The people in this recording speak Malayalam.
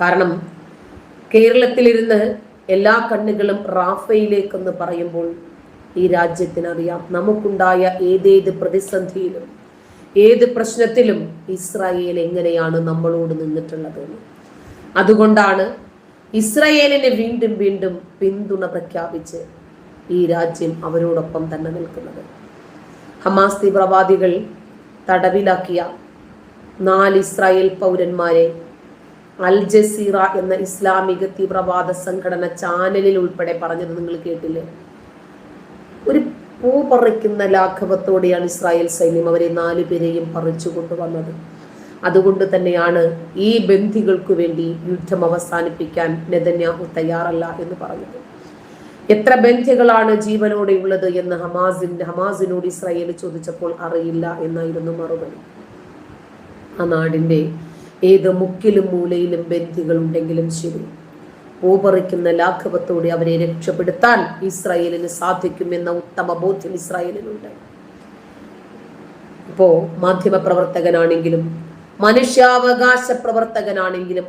കാരണം കേരളത്തിലിരുന്ന് എല്ലാ കണ്ണുകളും റാഫയിലേക്കെന്ന് പറയുമ്പോൾ ഈ രാജ്യത്തിനറിയാം നമുക്കുണ്ടായ ഏതേത് പ്രതിസന്ധിയിലും ഏത് പ്രശ്നത്തിലും ഇസ്രായേൽ എങ്ങനെയാണ് നമ്മളോട് നിന്നിട്ടുള്ളത്. അതുകൊണ്ടാണ് ഇസ്രായേലിനെ വീണ്ടും വീണ്ടും പിന്തുണ പ്രഖ്യാപിച്ച് ഈ രാജ്യം അവരോടൊപ്പം തന്നെ നിൽക്കുന്നത്. ഹമാസ് തീവ്രവാദികൾ തടവിലാക്കിയ നാല് ഇസ്രായേൽ പൗരന്മാരെ അൽ ജസീറ എന്ന ഇസ്ലാമിക തീവ്രവാദ സംഘടന ചാനലിൽ ഉൾപ്പെടെ പറഞ്ഞത് നിങ്ങൾ കേട്ടില്ലേ? ഒരു പൂ പറിക്കുന്ന ലാഘവത്തോടെയാണ് ഇസ്രായേൽ സൈന്യം അവരെ നാലു പേരെയും പറിച്ചു കൊണ്ടുവന്നത്. അതുകൊണ്ട് തന്നെയാണ് ഈ ബന്ധികൾക്ക് വേണ്ടി യുദ്ധം അവസാനിപ്പിക്കാൻ നെതന്യാഹു തയ്യാറല്ല എന്ന് പറഞ്ഞത്. എത്ര ബന്ധികളാണ് ജീവനോടെ ജീവനോടെയുള്ളത് എന്ന് ഹമാസിന്റെ ഹമാസിനോട് ഇസ്രായേൽ ചോദിച്ചപ്പോൾ അറിയില്ല എന്നായിരുന്നു മറുപടി. ആ നാടിന്റെ ഏത് മുക്കിലും മൂലയിലും ബന്ധികൾ ഉണ്ടെങ്കിലും ശരി. പൂപറിക്കുന്ന ലാഘവത്തോടെ അവരെ രക്ഷപ്പെടുത്താൻ ഇസ്രായേലിന് സാധിക്കുമെന്ന ഉത്തമ ബോധ്യം ഇസ്രായേലിനുണ്ട്. ഇപ്പോ മാധ്യമ പ്രവർത്തകനാണെങ്കിലും മനുഷ്യാവകാശ പ്രവർത്തകനാണെങ്കിലും